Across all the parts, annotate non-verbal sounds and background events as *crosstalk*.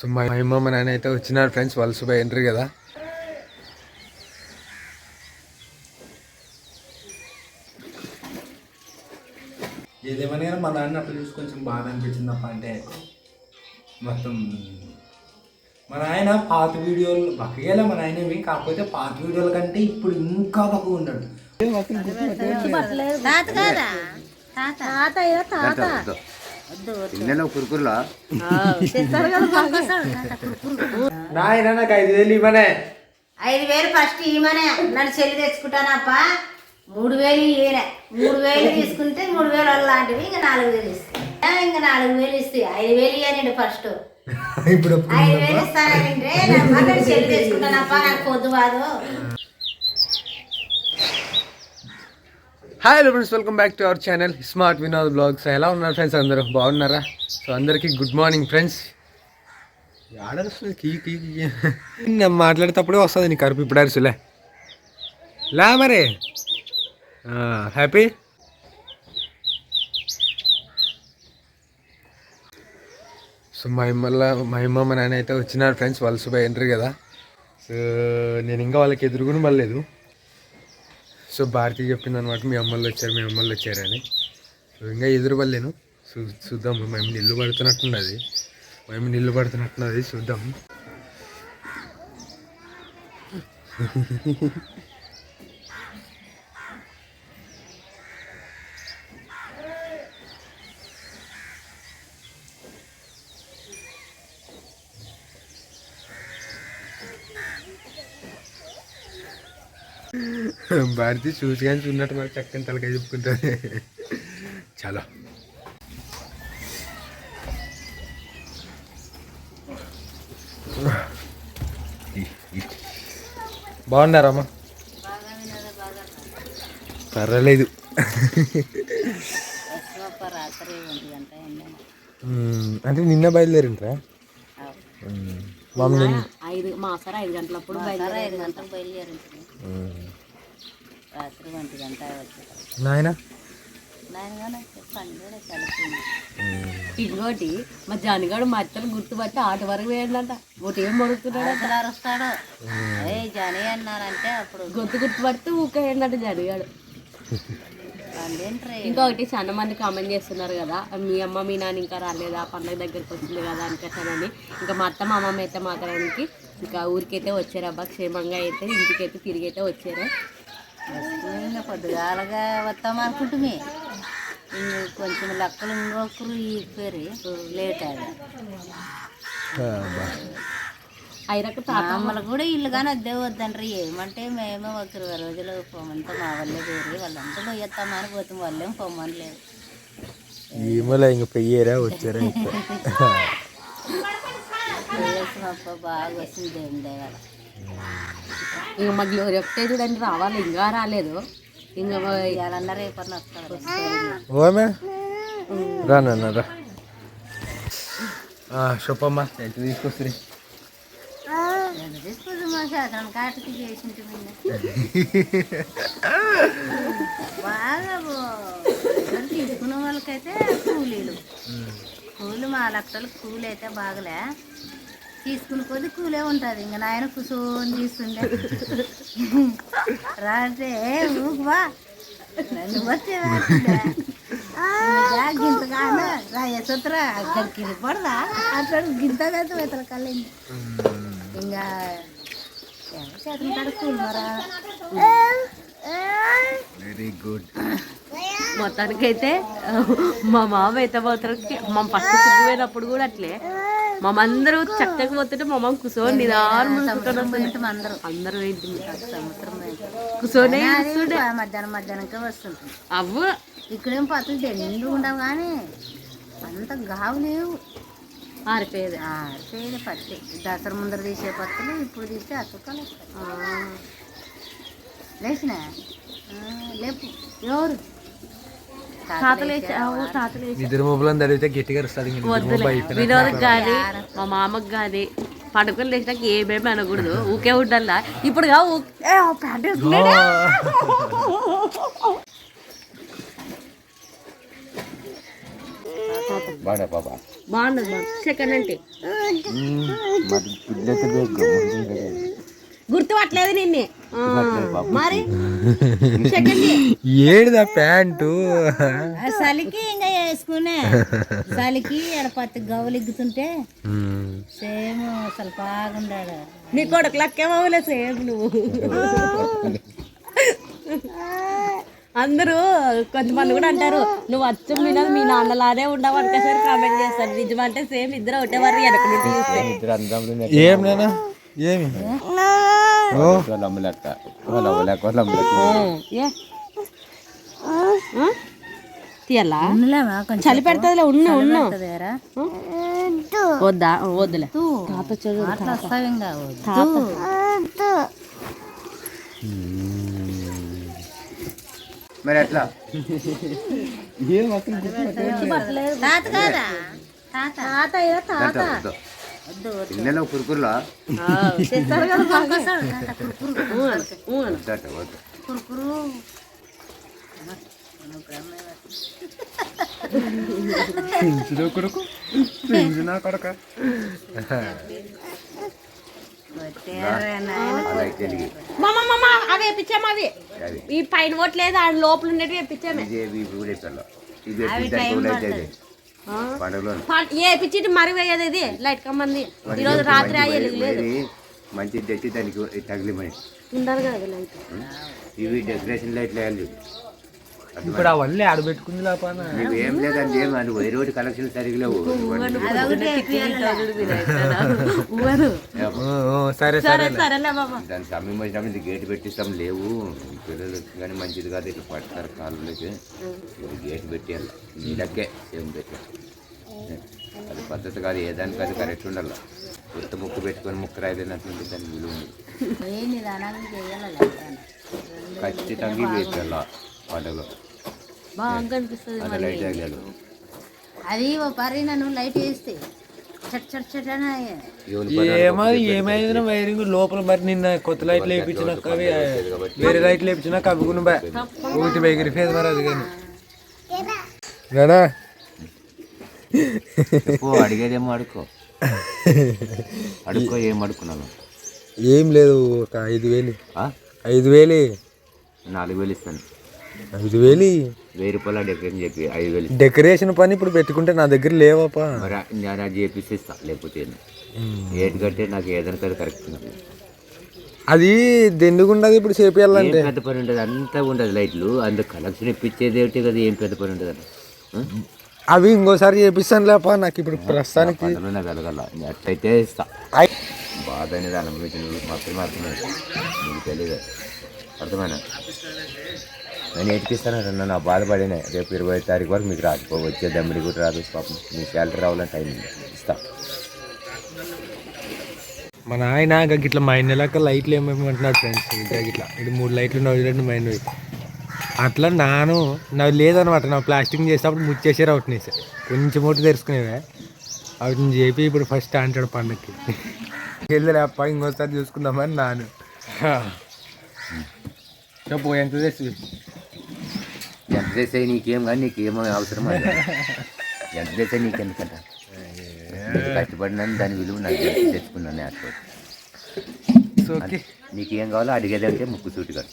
So మా అమ్మ మా నాన్న అయితే వచ్చినారు ఫ్రెండ్స్ వాళ్ళు సుబా ఎంట్రీ కదా. ఏదేమని కానీ మా నాన్న అట్లా చూసి కొంచెం బాధ అనిపించింది అప్ప అంటే మొత్తం మన ఆయన పాత వీడియోలు బక్కగేలా మన ఆయనవి కాకపోతే పాత వీడియోల కంటే ఇప్పుడు ఇంకా బక్కగా ఉన్నాడు. తాత. తాత తాత. పిల్లలు కురుకురులా. నాయన నాకు ఐదు వేలు ఇవ్వనే. ఐదు వేలు ఫస్ట్ ఇవ్వమనే నన్ను చెల్లి తెచ్చుకుంటానప్ప. మూడు వేలు ఇవ్వలే మూడు వేలు తీసుకుంటే మూడు వేలు అలాంటివి ఇంకా నాలుగు వేలు ఇస్తాయి ఇంకా నాలుగు వేలు ఇస్తాయి ఐదు వేలు ఇవ్వనండి ఫస్ట్ ఇప్పుడు ఐదు వేలు ఇస్తానంటే చెల్లి తెచ్చుకుంటానప్ప. నాకు పొద్దు కాదు hi hello friends welcome back to our channel smart Vinod vlogs ఎలా ఉన్నారు ఫ్రెండ్స్ అందరూ? బాగున్నారా? సో అందరికీ గుడ్ మార్నింగ్ ఫ్రెండ్స్ ఆర్డర్ వస్తుంది కీ కీ కీ. నేను మాట్లాడేటప్పుడే వస్తుంది నీ కరుపు ఇప్పుడు అరుసులే. లా మరి. హ్యాపీ సో మా అమ్మల మా నాన్న అయితే వచ్చినారు ఫ్రెండ్స్ వాళ్ళు సుబా ఎంట్రీ కదా. సో నేను ఇంకా వాళ్ళకి ఎదురుగుని పడలేదు సో భారతి చెప్పింది అనమాట మీ అమ్మలు వచ్చారు మీ అమ్మలు వచ్చారని సో ఇంకా ఎదురు పడలేను చూ చూద్దాం మేము నిల్లు పడుతున్నట్టున్నది. మేము నిల్లు పడుతున్నట్టున్నది చూద్దాం. భారతి చూసి కానీ చూడనట్టు మరి చక్కని తలకాయ చెప్పుకుంటుంది. చాలా. బాగున్నారమ్మా పర్వాలేదు. అంటే నిన్న బయలుదేరింట్రా మామూలు ఐదు మా సార్ ఐదు గంటలప్పుడు బయలుదేరి ఐదు గంటలకు బయలుదేరింది రాత్రి ఒంటి గంట వచ్చి నాయన? ఇంకోటి మా జానిగాడు మా అత్తలు గుర్తుపట్టి ఆట వరకు వేయండి ఒకటి ఏం మరుగుతున్నాడు అసలు అరుస్తాడు ఏ జని అన్నారంటే అప్పుడు. గొంతు గుర్తుపడితే ఊకేయండి జానిగాడు. ఇంకొకటి చాలా మంది కామెంట్ చేస్తున్నారు కదా మీ అమ్మ మీ నాన్న ఇంకా రాలేదా? పండగ దగ్గరికి వచ్చింది కదా అనుకుంటానని ఇంకా మా అత్త మా అమ్మమ్మ అయితే మాత్రానికి ఇంకా ఊరికైతే వచ్చారబ్బా. క్షేమంగా అయితే ఇంటికైతే తిరిగి అయితే వచ్చారు. ఇంకా పొద్దుగాలగా వస్తాం అనుకుంటుమే. కొంచెం లెక్కలు ఇంకొకరు ఇప్పారు లేట్ అది మమ్మల్ని కూడా ఇల్లు కానీ అద్దె వద్దంటారు ఏమంటే మేమే ఒక ఇరవై రోజులు పోమంతా మా వాళ్ళే వేరు వాళ్ళంతా పోయేస్తామని పోతాం వాళ్ళేం పోమని లేదు ఇంక పెయ్యారా వచ్చారా *laughs* బాగా వచ్చింది దేవుని దయవల్ల ఇంకా మా గ్లోరీ ఒకటే చూడండి రావాలి ఇంకా రాలేదు. ఇంకా ఇవాళన్నా రేపన్నా వస్తారు ఓమే? రానన్న రా చెప్పమ్మా ఎంత తీసుకొస్తుంది బాగా తీసుకున్న వాళ్ళకైతే కూలీలు కూలి మా లక్షలు కూలి అయితే బాగలే తీసుకుని కొద్ది కూలే ఉంటుంది. ఇంకా నాయన కూర్చొని తీస్తుండే రాస్తే ఊకు బా నన్ను వచ్చే గింతగానే రాయసొత్తరా అక్కడికి పడదా అక్కడ గింతగా ఇతర కళ్ళింది. ఇంకా చేతులు కాడ కూలి మరా? వెరీ గుడ్ మొత్తానికైతే మా మామ అయితే పోతారు మా ఫస్ట్ సిగ్గుపోయినప్పుడు కూడా అట్లే. మా అందరూ చక్కగా పోతుంటే మా మామ కూర్చొని పోయింటాం అందరూ. అందరూ. కూర్చొని మధ్యాహ్నం మధ్యాహ్నంకే వస్తుంటాం. అవ్వ. ఇక్కడేం పత్తులు నిండు ఉండవు కానీ అంత గావు లేవు. ఆరిపోయేది. ఆరిపోయేది పత్తి. దసరా ముందర తీసే పత్తులు ఇప్పుడు తీస్తే అతుక్కలు లేచిన? లేపు. ఎవరు? నిద్ర మొబైల్ అడిగితే గట్టిగా వినోద్ కానీ మా మామకు కానీ పడుకొని లేచినాక ఏమేమి అనకూడదు. ఊకే ఉండాలా? ఇప్పుడు బాగుండదు సెకండ్ అంటే గుర్తుపట్టలేదు నిన్నే. మరి? *laughs* ఏడుదా ప్యాంటు? చలికి ఇంకా వేసుకునే చలికి ఆడ పత్తి గవ్వలు ఎగ్గుతుంటే సేమ్ అసలు బాగుండాడు. నీ కొడుకు లక్కేమవులే సేమ్ నువ్వు. అందరూ కొంతమంది కూడా అంటారు నువ్వు అచ్చం మీ మీ నాన్నలానే ఉండవు అనుకోసారి కామెంట్ చేస్తారు. నిజమంటే సేమ్ ఇద్దరు వెనక చూస్తే. ఇద్దరు అందరం ఏం నేనా ఏమి? తీయాలా చలి పెడుతుందిలే ఉన్న ఉన్న? వద్దా వద్దులే తూ. తాత చూడు మరి ఎట్లా తాత కాదా తాత తాత తాత. పిల్లలు కురుకురులో? కురుకురు. కొడుకు? పెంచు నా కొడక అవి అవి. ఈ పైన ఓట్లేదు ఆ లోపల ఉండేవి వేపించామే పండుగలో. వేపించి మరి వేయదు ఇది? లైట్ కమ్మంది. ఈరోజు రాత్రి అయ్యేది లేదు. మంచి తెచ్చి దానికి తగిలిమని. ఉండాలి కదా లైట్. ఇవి డెకరేషన్ లైట్లు వేయాలి ఇప్పుడు అవన్నీ ఆడబెట్టుకుంది నీవు ఏం లేదండి ఏం అని *laughs* ఏ రోజు కలెక్షన్ సరిగ్గా. సరే సరే సరే సరేలే. బాబా. దాని సమయం వచ్చినప్పుడు ఇది గేట్ పెట్టిస్తాం లేవు. పిల్లలు కానీ మంచిది కాదు ఇట్లా పడతారు కాళ్ళకి. గేట్ పెట్టేయాలి. నీళ్ళకే ఏం పెట్టాలి. అది పద్ధతి కాదు ఏ దానికి అది కరెక్ట్ ఉండాలి. కొత్త ముక్కు పెట్టుకొని ముక్కు రాయలేనట్లుంటే దాని విలువ ఖచ్చితంగా పెట్టాల పండుగలో. బాగా అనిపిస్తుంది అది లైట్ తగిలాడు అది ఓ పరి నన్ను లైట్ వేస్తే చట్ చట్ చట్ అని ఏమో ఏమైంది వైరింగ్? లోపల మరి నిన్న కొత్త లైట్లు వేయించిన అవి వేరే లైట్లు వేయించిన కవ్వుకుని బా. ఒకటి బెగిరిపోయేది మరి అది కానీ. అడిగేదేమో అడుక్కో. అడుక్కో ఏం అడుక్కున్నాను ఏం లేదు ఒక ఐదు వేలు. ఆ? ఐదు వేలు. నాలుగు వేలు ఇస్తాను. ఐదు వేలు వెయ్యి రూపాయల డెకరేషన్ చెప్పి ఐదు వేలు. డెకరేషన్ పని ఇప్పుడు పెట్టుకుంటే నా దగ్గర లేవపా మరి నేను అది చేపిస్తే ఇస్తా లేకపోతే? ఏది కట్టే నాకు ఏదైనా కదా కరెక్ట్. అది దెండుగుండదు ఇప్పుడు ఏం చేపియాలంటే పెద్ద పని ఉంటుంది అంతా ఉంటుంది లైట్లు అందుకు కలెక్షన్ ఇప్పించేది ఏంటి కదా ఏం పెద్ద పని ఉంటుంది అవి ఇంకోసారి చేపిస్తాను లేపా నాకు ఇప్పుడు ప్రస్తుతానికి వెలగల అట్టయితే ఇస్తా. బాధ అనేది అనుభవించిన మాత్రమే అర్థమైంది తెలియదు అర్థమైనా నేను ఎతికిస్తాను నన్ను ఆ బాధపడిన రేపు ఇరవై తారీఖు వరకు మీకు రాదు. వచ్చే దమ్మిడి కూడా రాదు. పాపం మీ శాలరీ రావాలని టైం ఇస్తా. మా నాయన ఇంకా గిట్ల మా లెక్క లైట్లు ఏమేమంటున్నాడు ఫ్రెండ్స్. ఇంకా గిట్లా ఇది మూడు లైట్లు నవ్వు రెండు మైండ్ అట్లా నాను నావి లేదనమాట నా ప్లాస్టింగ్ చేసేటప్పుడు ముచ్చేసారు అవుట్ సార్ కొంచెం ఒకటి తెరుచుకునేవే. వాటిని చెప్పి ఇప్పుడు ఫస్ట్ అంటాడు పండక్కి. వెళ్ళలే అప్ప ఇంకోసారి చూసుకుందామని నాను. చెప్పు ఎంత తెచ్చి ఎంత నీకేం కానీ నీకేమో అవసరం అది. ఎంత నీకెందుకంట నీకు కష్టపడినాను దాని విలువ నాకు తెచ్చుకున్నాను ఓకే నీకేం కావాలో అడిగేదంటే ముక్కు సూటి కాదు.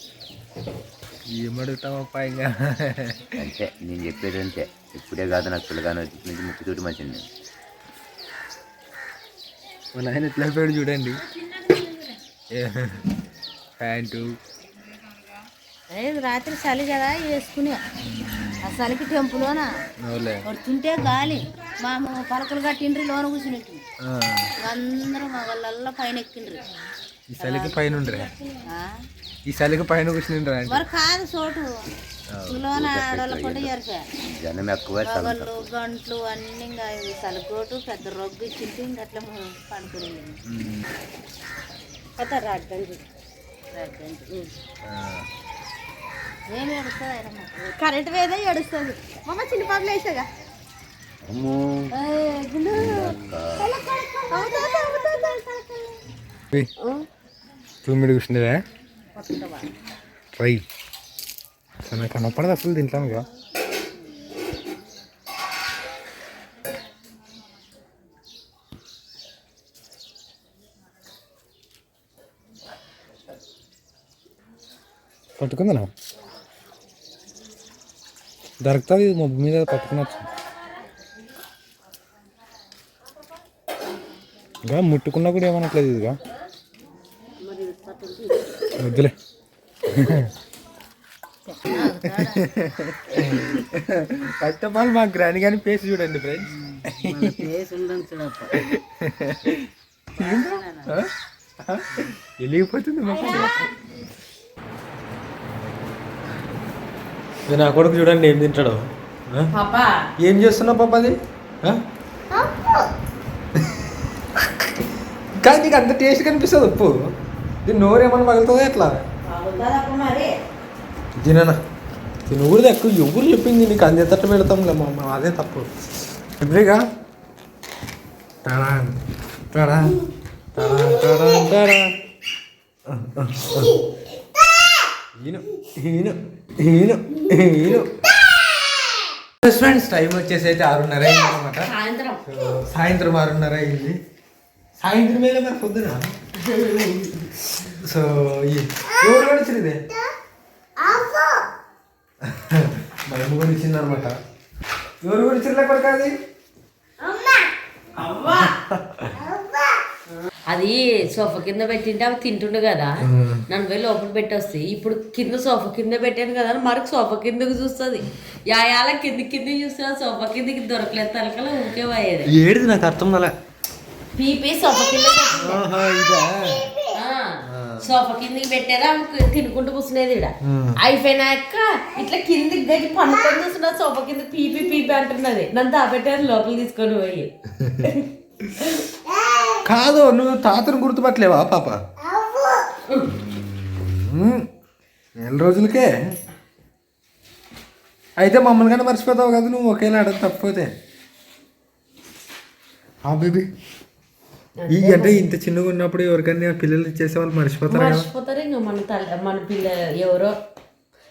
ఏమడుగుతామప్ప ఇంకా? అంతే నేను చెప్పేది అంతే. ఇప్పుడే కాదు నాకు పిల్లగానే వచ్చి నుంచి ముక్కు సూటి మంచిది మా నాయన ఎట్లా చూడండి. ప్యాంటు అదే రాత్రి చలి కదా వేసుకునే. ఆ చలికి టెంపులోన? కొడుతుంటే గాలి. మా పలకలు కట్టిండ్రి లోన కూర్చున్నట్టు ఆ, అందరూ మా వాళ్ళల్లో పైన ఎక్కిండ్రి. ఈ చలికి పైన? ఈ చలికి పైన కూర్చుని మరి కాదు చోటు. లోన జరిపా జనం ఎక్కువ పగళ్ళు గంటలు అన్ని ఇంకా చలికోటు పెద్ద రొగ్గు ఇచ్చింటి ఇంక అట్లా పడుకుని ఆయన కరెంట్ వేదే ఏడుస్తుంది మమ్మ చిన్న పాపలు వేసాగా తూమిడి కూర్చుండేవా? ట్రై నాకు కనపడదు అసలు తింటాను కదా పట్టుకుందా దొరుకుతుంది మొబ్బు మీద పట్టుకునొచ్చు ఇంకా ముట్టుకున్నా కూడా ఏమనట్లేదు ఇదిగా వద్దులే ఫస్ట్ ఆఫ్ ఆల్ మా గ్రాని గాని ఫేస్ చూడండి ఫ్రెండ్స్ వెలిగిపోతుంది నా కొడుకు చూడండి ఏం తింటాడు. ఏం చేస్తున్నావు పాప అది? కానీ నీకు అంత టేస్ట్ కనిపిస్తుంది ఉప్పు. దీని నోరు ఏమన్నా పగులుతుందా ఎట్లా? తిననా? తినకూడదు ఎక్కువ. ఎవరు చెప్పింది నీకు అందే తట్టు పెడతాంలే మా అమ్మ అదే తప్పు. టడా ఈను ఈను. ఈను ఫ్రెండ్స్ టైం వచ్చేసి అయితే ఆరున్నర అయింది అనమాట సాయంత్రం. సాయంత్రం ఆరున్నర అయింది. సాయంత్రం వేళ మరి పొద్దున? సో ఈ- ఎవరు మా అమ్మ గురించింది అనమాట ఎవరు గురించింది కొడుకు అది? అది సోఫా కింద పెట్టింటే అవి తింటుండు కదా. నన్ను వెళ్ళి లోపల పెట్టొస్తే ఇప్పుడు కింద సోఫా కింద పెట్టాను కదా అని మరొక సోఫా కిందకి చూస్తుంది. యాయాల కింద కింద చూస్తే సోఫా కిందకి దొరకలేదు తలకల ఊకే పోయేది. ఏడిది నాకు అర్థం కల. పీపీ సోఫా కింద సోఫా కిందకి పెట్టారా తినుకుంటూ కూర్చునేది ఇక్కడ అయిపోయినాక ఇట్లా కిందికి దగ్గర పండుకొని చూస్తున్నా సోఫా కింద పీపీ పీపీ అంటున్నది. నన్ను దాపెట్టారు లోపల తీసుకొని పోయి. *laughs* కాదు నువ్వు తాతను గుర్తుపట్టలేవా పాప. నెల రోజులకే. అయితే మమ్మల్ని కానీ మర్చిపోతావు కదా నువ్వు ఒకేలా అడగ తప్పిపోతే. ఆ బేబీ. ఈ అంటే ఇంత చిన్నగా ఉన్నప్పుడు ఎవరికైనా పిల్లలు ఇచ్చేసే వాళ్ళు మర్చిపోతారు? మర్చిపోతారు ఇంకా మన తల్లి మన పిల్ల ఎవరో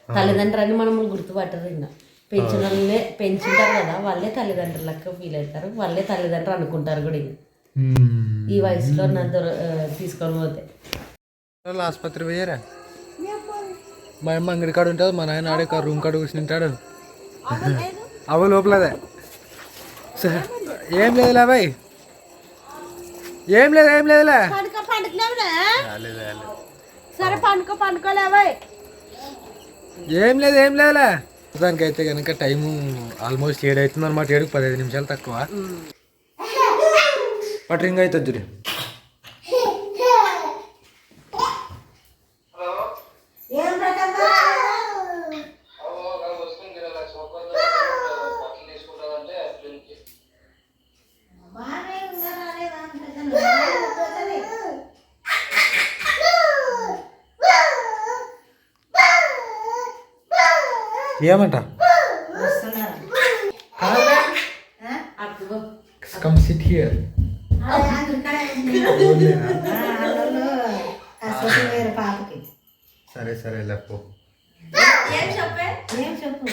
తల్లిదండ్రులు అని మనం గుర్తుపట్టరు ఇంకా. పెంచిన వాళ్ళే పెంచుంటారు కదా వాళ్ళే తల్లిదండ్రులు లెక్క ఫీల్ అవుతారు వాళ్ళే తల్లిదండ్రులు అనుకుంటారు కూడా ఈ వయసులో నా దొర తీసుకొని పోతే. వాళ్ళు ఆసుపత్రి పోయారా? మా అమ్మ అంగడి కాడ ఉంటుంది మా నాయన ఆడే కాడ రూమ్ కాడ కూర్చుని ఉంటాడు అవ లోపలదే. సరే ఏం లేదులే బాయ్ ఏం లేదు ఏం లేదులే. సరే పండుగ పండుకోలేవా ఏం లేదు ఏం లేదులే. దానికైతే కనుక టైము ఆల్మోస్ట్ ఏడు అవుతుంది అనమాట ఏడుకు పదిహేను నిమిషాలు తక్కువ. బట్ రింగ్ అవుతుంది చూడు ఏం రకం బాగానే ఉందా రాలేదా అంటున్నాను. ఏమంట? కమ్ సిట్ హియర్ సరే సరే లేపో ఏం చెప్పే? ఏం చెప్పు?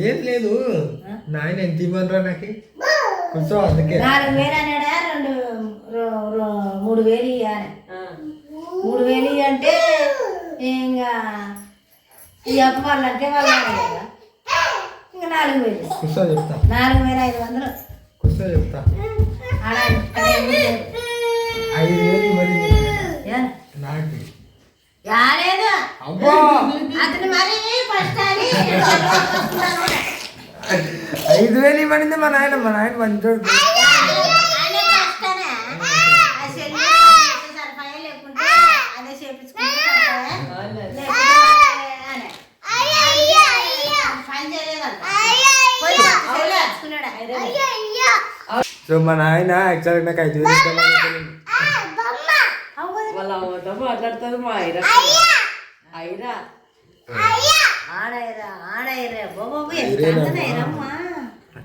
ఏం లేదు. నాయన ఎంత ఇవ్వనరా నాకు? కొంచెం అందుకే. నాలుగు వేలు అన్నాడా? రెండు రో- రో- మూడు వేలు ఇవ్వాలి మూడు వేలు ఇయ్యి అంటే ఇంకా ఈ అప్పు వాళ్ళంటే వాళ్ళు అన్నారు కదా? ఇంకా నాలుగు వేలు. చెప్తా. నాలుగు వేల ఐదు వందలు. చెప్తా. లేదు. ఐదు వేలు. మరి ఏ? నాకు. రాలేదు అబ్బా! అతను మరి ఫస్ట్ అని. ఐదు వేలు ఇవ్వనింది మా నాయన. మా నాయన మంచోడు. చేపించుకుంటే సరిపాయే. లేకుంటే అనే. పని చేయలేదంట. పోయి సెల్లు తెచ్చుకున్నాడా? సో మా నాయన యాక్చువల్గా నాకు ఐదు వేలు వాళ్ళ అమ్మతో మాట్లాడుతుంది మా ఐరా ఐరా.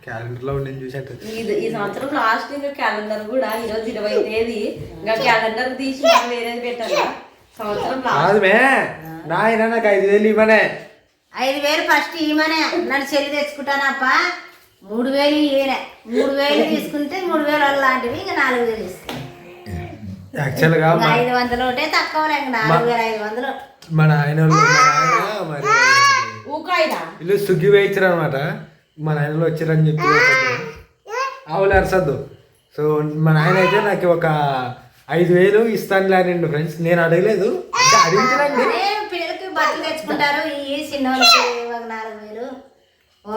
క్యాలెండర్లో ఉండి చూసాక ఇది ఈ సంవత్సరం లాస్ట్ క్యాలెండర్ కూడా ఈ రోజు ఇరవై తేదీ. ఇంకా క్యాలెండర్ తీసి వేరేది పెట్టాలి? సంవత్సరం నాయన నాకు ఐదు వేలు ఇవ్వనే. ఐదు వేలు ఫస్ట్ ఇవ్వమనే నన్ను చెల్లి తెచ్చుకుంటానప్ప. మూడు వేలు ఇయ్యనే మూడు వేలు తీసుకుంటే మూడు వేలు అలాంటివి ఇంకా నాలుగు వేలు ఇస్తాను యాక్చువల్గా ఇంకా ఐదు వందలు ఉంటే తక్కువ నాలుగు వేల ఐదు వందలు. మన ఆయన ఆయన మరి వీళ్ళు స్విగ్గీ వేయించారు అనమాట మా నాయనలో వచ్చారని చెప్పి ఆవులు అరసద్దు. సో మా నాయన అయితే నాకు ఒక ఐదు వేలు ఇస్తానులే అనండి ఫ్రెండ్స్. నేను అడగలేదు. పిల్లలకి బట్టలు తెచ్చుకుంటారు. ఈ చిన్న వాళ్ళకి ఒక నాలుగు వేలు. ఓ,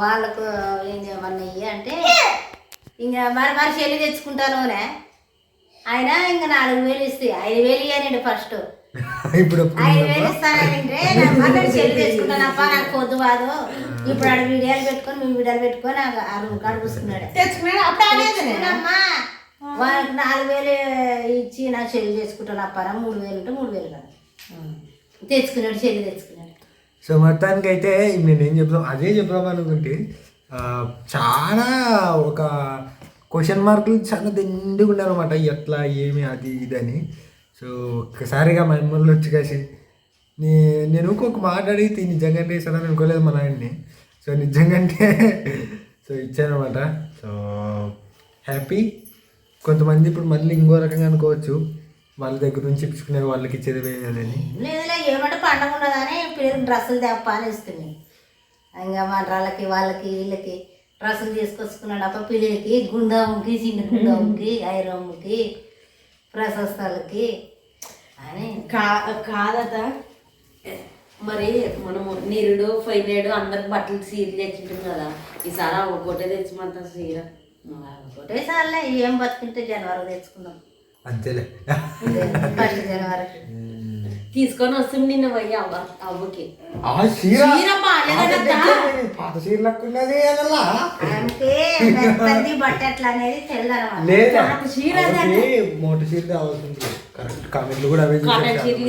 వాళ్ళకు ఏమన్నా ఇయ్యి అంటే ఇంకా మరి మరి చెల్లి తెచ్చుకుంటానునే ఆయన ఇంకా నాలుగు వేలు ఇస్తాయి ఐదు వేలు ఇయ్యానండి ఫస్ట్ *laughs* ఇప్పుడు ఐదు వేలు ఇస్తానంటే చెల్లి తెచ్చుకుంటానప్ప నాకు పొద్దు కాదు. ఇప్పుడు ఆడ వీడియోలు పెట్టుకొని మీ వీడియోలు పెట్టుకొని ఆ- రూమ్ కాడ కూర్చున్నాడు. తెచ్చుకున్నాడు. వాళ్ళకి నాలుగు వేలు ఇచ్చి నాకు చెల్లి తెచ్చుకుంటాను అప్పారా మూడు వేలు ఉంటే మూడు వేలు కదా. తెచ్చుకున్నాడు చెల్లి తెచ్చుకున్నాడు. సో మొత్తానికి అయితే నేను ఏం చెప్తాం అదే చెప్దాం అనుకుంటే చాలా ఒక క్వశ్చన్ మార్కులు చాలా దిండిగా ఉన్నారన్నమాట. ఎట్లా ఏమి అది ఇది అని. సో ఒక్కసారిగా మా అమ్మల్లో వచ్చి కాసి నే నేను ఇంకొక మాట అడిగితే నిజంగానే ఇస్తానని అనుకోలేదు మా నాయన్ని. సో నిజంగానే *laughs* సో ఇచ్చానమాట సో హ్యాపీ. కొంతమంది ఇప్పుడు మళ్ళీ ఇంకో రకంగా అనుకోవచ్చు. వాళ్ళ దగ్గర నుంచి ఇప్పించుకునే వాళ్ళకి ఇచ్చేది వేయాలని లేదులే ఏమంటే పండగ ఉండదని పిల్లలకి డ్రెస్సులు తెప్ప అని ఇస్తుంది ఇంకా మంత్రాలకి వాళ్ళకి వీళ్ళకి డ్రెస్సులు తీసుకొచ్చుకున్నాడు. అప్ప పిల్లలకి గుండమ్కి చిన్న గుండమ్కి ఐరమ్కి ప్రశస్తలకి అని. కా కాదట. మరి మనము నీరుడు ఫైనేడు అందరికి బట్టలు సీర తెచ్చింటాం కదా. ఈసారి ఆ ఒక్కోటే తెచ్చిమంత సీర. ఒకటేసారిలే ఏం బతుకుంటే జనవరి తెచ్చుకుందాం. అంతేలే. ఫస్ట్ జనవరికి తీసుకొని వస్తుంది నిన్న పోయి అవ్వ అవ్వకి. ఆ చీర చీర బాగాలేదట పాత చీర లక్కున్నది అదల్లా ఆమెకి మెత్తది బట్ట ఎట్లా అనేది తెల్లదనమాట లేదా? పాత చీర అదే. ఆమెకి మోట చీర కావాల్సి ఉంటుంది కరెక్ట్ కామెంట్లు కూడా అవే కాటన్. చీరలు.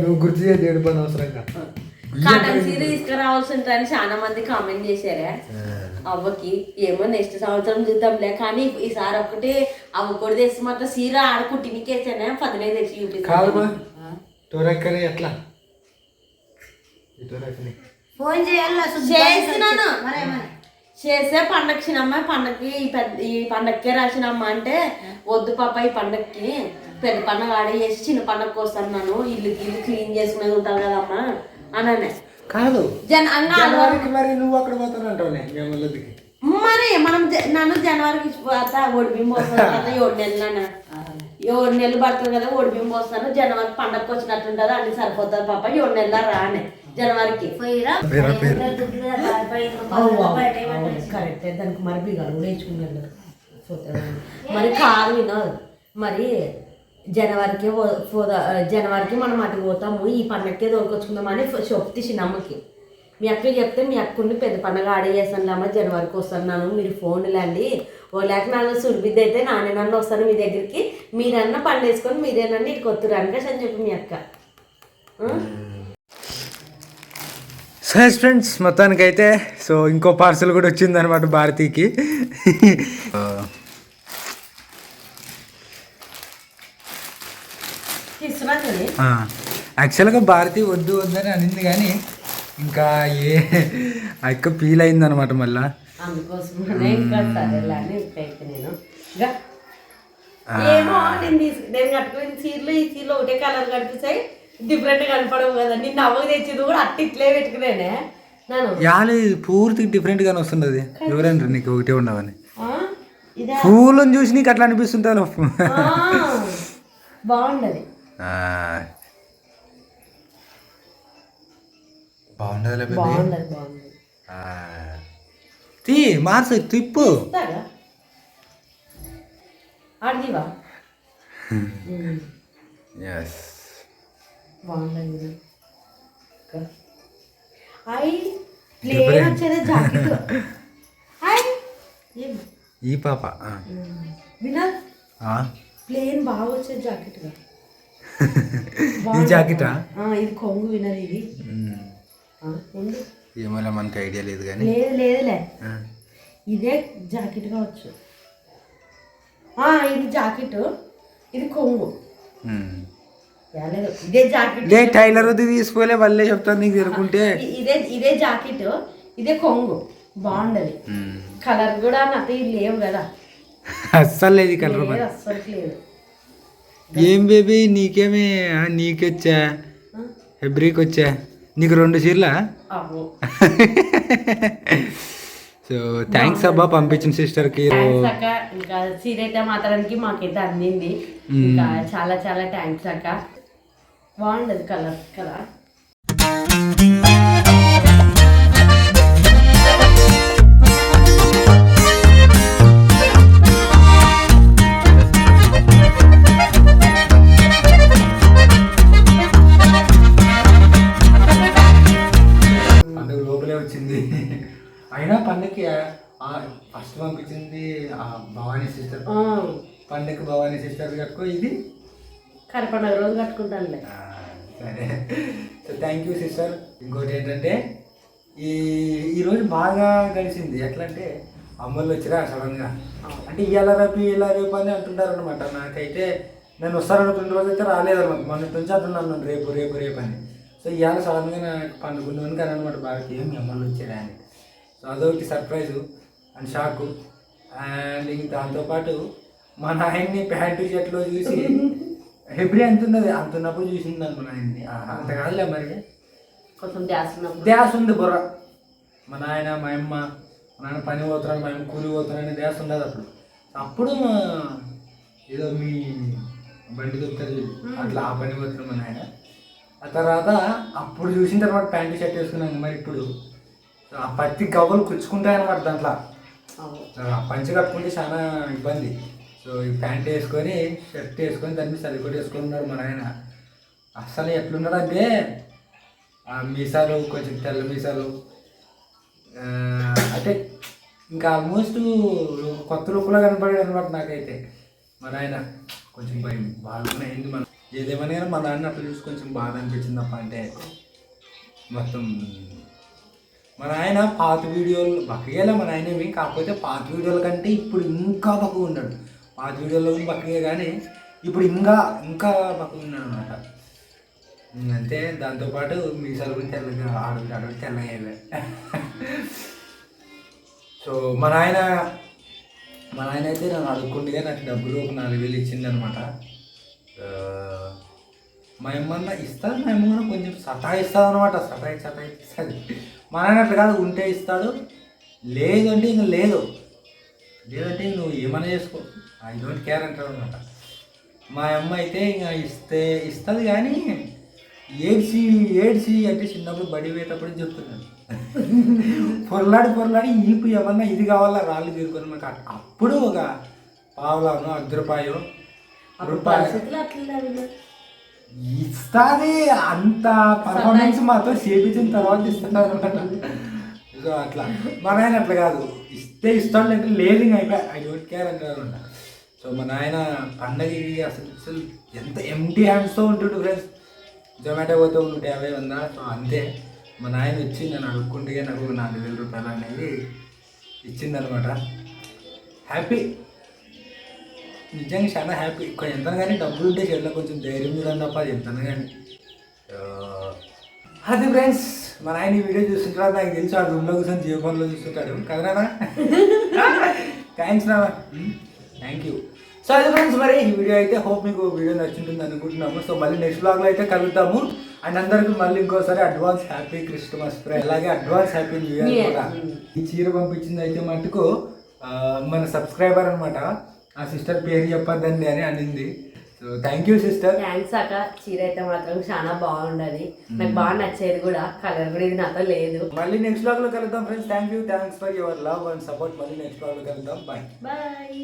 నువ్వు గుర్తు పని అవసరంగా. కాటన్ చీర తీసుకురావాల్సి ఉంటారని చాలా మంది కామెంట్ చేశారా. అవ్వకి ఏమో నెక్స్ట్ సంవత్సరం చూద్దాంలే కానీ ఈసారి ఒక్కటే అవ్వ కూడా తెచ్చి మాత్రం చీర ఆడ కుట్టినికేసానే పదిలే తెచ్చి చూపిస్తాను ఎట్లా? ఫోన్ చేయాలి? చేస్తున్నాను. చేస్తే పండగ చిన్నమ్మ పండగకి ఈ పెద్ద ఈ పండగకే రాసినమ్మ అంటే వద్దు పాప ఈ పండగకి పెద్ద పండగ ఆడే చేసి చిన్న పండగకి వస్తున్నాను ఇల్లు ఇల్లు క్లీన్ చేసుకునేది ఉంటారు కదమ్మా. కాదు. జనవరికి మరి నువ్వు అక్కడ పోతాను మరి మనం జ- నన్ను జనవరికి పోతా ఒడిబింబ వస్తుంది కదా ఏడు నెలలు అన్న ఏడు నెలలు పడుతుంది కదా ఒడిబింబ వస్తాను జనవరి పండగకి వచ్చినట్టుంటది అన్ని సరిపోతుంది పాప ఏడు నెలల రానే జనవరికి. కరెక్టే దానికి మరి బిగాలు కూడా మరి *laughs* కాదు వినోద్ మరి జనవరికి జనవరికి మనం అటు పోతాము ఈ పండగకే దొరకొచ్చుకుందామని చెప్తే చిన్నమ్మకి మీ అక్క చెప్తే మీ అక్కని పెద్ద పండగ ఆడే చేస్తానులేమ్మా జనవరికి వస్తున్నాను మీరు ఫోన్ లేండి. ఓ లేక నన్ను సుడిబిద్ద అయితే నాన్న నన్ను వస్తాను మీ దగ్గరికి. మీరన్నా పండు వేసుకొని మీరేనన్నా ఇటు కొత్తురు అనక అని చెప్పి మీ అక్క? సరే ఫ్రెండ్స్ మొత్తానికి అయితే సో ఇంకో పార్సల్ కూడా వచ్చింది అనమాట భారతీకి తీసుకున్నాను కదా యాక్చువల్గా భారతి వద్దు వద్దని అనింది కానీ ఇంకా ఏ ఆ యొక్క ఫీల్ అయింది అనమాట మళ్ళా నేను. ఒకటే కలర్ కనిపిస్తాయి. డిఫరెంట్ కనపడవు కదా. నిన్న అవ్వకు తెచ్చింది కూడా అట్టి ఇట్లే పెట్టుకునేనే. నేను. యాలి పూర్తి డిఫరెంట్గానే వస్తున్నది ఎవరైనా నీకు ఒకటే ఉండవని? పూలను చూసి నీకు అట్లా అనిపిస్తుంటారు. ఆ, బాగుండదు. బాగుండదులే బాగుండదు ఆ. తీ మార్చు తిప్పు ఆడిదివా? *laughs* ఎస్ అయి ప్లేన్ వచ్చేది జాకెట్. *laughs* ఏం? ఈ పాప ఆ. ప్లేన్ బాగా వచ్చేది జాకెట్గా. ఈ జాకెటా? ఇది కొంగు వినది ఇది. ఏమోలే మనకి ఐడియా లేదు కానీ. లేదు లేదులే. ఇదే జాకెట్ కావచ్చు. ఆ, ఇది జాకెట్. ఇది కొంగు. ఇదే జాకెట్. లే టైలర్ వద్ద తీసుకోలే వాళ్ళే చెప్తాను నీకు తిరుగుంటే ఇ- ఇదే ఇదే జాకెట్ ఇదే కొంగు. బాగుండదు. కలర్ కూడా నాకు లేవు కదా. అస్సలు లేదు కలర్ అస్సలు లేదు. ఏం బేబీ నీకేమే నీకొచ్చా? ఫిబ్రికి వచ్చా నీకు రెండు చీరలా? *laughs* సో థ్యాంక్స్ అబ్బా పంపించిన సిస్టర్కి ఇంకా చీర అయితే మాత్రానికి మాకైతే అందింది. ఇంకా చాలా చాలా థ్యాంక్స్ అక్క. బాగుండదు కలర్ కదా? భవానీ సిస్టర్ కట్టుకో ఇది. కరపండగ రోజు కట్టుకుంటానులే. సరే. సో థ్యాంక్ యూ సిస్టర్ ఇంకోటి ఏంటంటే ఈ ఈరోజు బాగా గడిచింది. ఎట్లా అంటే అమ్మలు వచ్చిరా సడన్గా అంటే ఇవాళ రేపు ఇలా రేపు అని అంటుంటారు అనమాట నాకైతే నేను వస్తాననుకున్న రోజు అయితే రాలేదన్నమాట. మొన్న నుంచి అంటున్నాను నన్ను రేపు రేపు రేపు అని. సో ఇవాళ సడన్గా నాకు పండుగ కానీ అనమాట బాగా ఏం మీ అమ్మలు వచ్చారా అని. సో అదొకటి సర్ప్రైజు అండ్ షాకు అండ్ ఇంక దాంతోపాటు మా నాయన్ని ప్యాంటు షర్ట్లో చూసి హెబ్రి ఎంత ఉన్నది అంత ఉన్నప్పుడు చూసింది అనుకో నాయన్ని. అంత కాదులే మరి. కొంచెం ధ్యాస ఉన్నప్పుడు. ధ్యాస ఉంది బుర్ర. మా నాయన మా అమ్మ మా నాన్న పని పోతున్నాడు మా అమ్మ కూలి పోతున్నాడు ధ్యాస ఉండదు అప్పుడు. అప్పుడు మా- ఏదో మీ బండి దొరుకుతుంది. అట్లా ఆ పని పోతున్నాడు మా నాయన. ఆ తర్వాత అప్పుడు చూసిన తర్వాత ప్యాంటు షర్ట్ వేసుకున్నాను మరి ఇప్పుడు. ఆ పత్తి గవ్వలు కుచ్చుకుంటాయన్నమాట దాంట్లో. పంచి కట్టుకుంటే చాలా ఇబ్బంది. సో ఈ ప్యాంట్ వేసుకొని షర్ట్ వేసుకొని దాని మీద చలికోటి మన ఆయన మా నాయన. అస్సలు ఎట్లున్నాడంటే ఆ మీసాలు కొంచెం తెల్ల మీసాలు అంటే ఇంకా ఆల్మోస్ట్ కొత్త రూపంలో కనపడాడు అనమాట నాకైతే. మన నాయన కొంచెం భయం బాగా అయింది మన ఏదేమైనా కానీ మా నాన్న అట్లా చూసి కొంచెం బాధ అనిపించింది అప్ప అంటే మొత్తం మన ఆయన పాత వీడియోలు బక్కగేలా మన ఆయన ఏమి కాకపోతే పాత వీడియోల కంటే ఇప్పుడు ఇంకా బక్కగా ఉన్నాడు. మా వీడియోలో బక్కగే కానీ ఇప్పుడు ఇంకా ఇంకా బక్కగా ఉన్నాడనమాట అంతే దాంతోపాటు మీ కూడా తెల్లగా ఆడు ఆడు తెల్లగా సో మా నాయన మా నాయన అయితే నన్ను అడుక్కుండిగా నాకు డబ్బులు ఒక నాలుగు వేలు ఇచ్చిందనమాట మా అమ్మన్న ఇస్తాడు మా అమ్మ కొంచెం సతా అనమాట సతాయి సతాయి ఇస్తుంది మా నాయన అట్లా కాదు ఉంటే ఇస్తాడు. లేదంటే అంటే ఇంకా లేదు. లేదంటే నువ్వు ఏమైనా చేసుకో. ఐ డోంట్ కేర్ అంటాడు అనమాట మా అమ్మ అయితే ఇంకా ఇస్తే ఇస్తుంది కానీ ఏడ్చి ఏడ్చి అంటే చిన్నప్పుడు బడి పోయేటప్పుడు చెప్తున్నాను పొరలాడి పొరలాడి ఈపు ఏమన్నా ఇది కావాలా రాళ్ళు తీరుకొని మనకు అప్పుడు ఒక పావులాను అర్ధ రూపాయో అప్పుడు రూపాయి పరిస్థితులు అట్లా వీళ్ళు. ఇస్తాది అంత పర్ఫార్మెన్స్ మాతో చేపించిన తర్వాత ఇస్తున్నారు అనమాట సో అట్లా. మా నాయన అట్లా కాదు. ఇస్తే ఇస్తాడు లేకపోతే లేదు ఇంకా అయిపోయి. ఐ డోంట్ కేర్ అంటారు అనమాట సో మా నాయన పండగకి అసలు అసలు ఎంత ఎంటీ హ్యాండ్స్తో ఉంటుండు ఫ్రెండ్స్ జొమాటో పోతే నూట యాభై ఉందా? సో అంతే. మా నాయన వచ్చి నన్ను అడుక్కుంటే నాకు నాలుగు వేల రూపాయలు అనేది ఇచ్చిందనమాట హ్యాపీ నిజంగా చాలా హ్యాపీ ఎంత కానీ డబ్బులు ఉంటే చెల్ల కొంచెం ధైర్యం చూడండి తప్ప అది ఎంత కానీ అది ఫ్రెండ్స్ మన ఆయన ఈ వీడియో చూస్తుంటాడు నాకు తెలిసి ఆ రూమ్లో కూర్చొని జీవ పనులు చూస్తుంటాడు కదరా థ్యాంక్స్ నా థ్యాంక్ యూ సో అది ఫ్రెండ్స్ మరి ఈ వీడియో అయితే హోప్ మీకు వీడియో నచ్చుంటుంది అనుకుంటున్నాము. సో మళ్ళీ నెక్స్ట్ బ్లాగ్లో అయితే కలుద్దాము. అండ్ అందరికీ మళ్ళీ ఇంకోసారి అడ్వాన్స్ హ్యాపీ క్రిస్మస్ అలాగే అడ్వాన్స్ హ్యాపీ న్యూ ఇయర్. కూడా. ఈ చీర పంపించింది అయితే మటుకు మన సబ్స్క్రైబర్ అనమాట ఆ సిస్టర్ పేరు చెప్పొద్దండి అని అనింది. So thank you sister thanks అక్క. చీర అయితే మాత్రం చాలా బాగుండదు. నాకు బాగా నచ్చేది కూడా. కలర్ కూడా ఇది నాతో లేదు. మళ్ళీ నెక్స్ట్ బ్లాగ్లో కలుద్దాం friends thank you thanks for your love and support మళ్ళీ నెక్స్ట్ బ్లాగ్లో కలుద్దాం. Bye bye